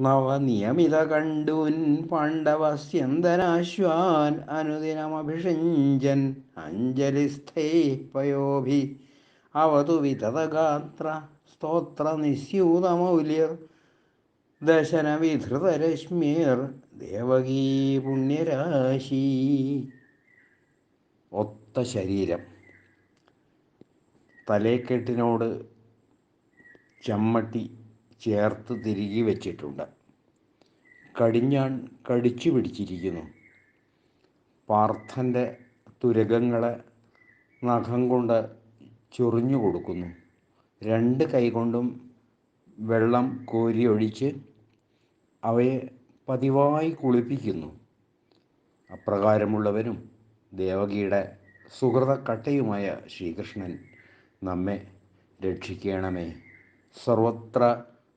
നവനിയമിത കണ്ടുൻ പാണ്ഡവസ്യന്തനാശ്വാൻ അനുദിനമഭിഷിഞ്ചൻ അഞ്ജലിസ്ഥൈ പയോഭി. അവതു വിതതഗാത്ര സ്തോത്ര നിസ്യൂതമൗല്യർ ദശനവിധൃതരശ്മിർ ദേവകീ പുണ്യരാശി ഒത്ത ശരീരം. തലേക്കെട്ടിനോട് ചമ്മട്ടി ചേർത്ത് തിരികെ വെച്ചിട്ടുണ്ട്. കടിഞ്ഞാൺ കടിച്ചു പിടിച്ചിരിക്കുന്നു. പാർത്ഥന്റെ തുരകങ്ങളെ നഖം കൊണ്ട് ചൊറിഞ്ഞു കൊടുക്കുന്നു. രണ്ട് കൈകൊണ്ടും വെള്ളം കോരി ഒഴിച്ച് അവയെ പതിവായി കുളിപ്പിക്കുന്നു. അപ്രകാരമുള്ളവരും ദേവകിയുടെ സുഹൃതക്കട്ടയുമായ ശ്രീകൃഷ്ണൻ നമ്മെ രക്ഷിക്കണമേ. സർവത്ര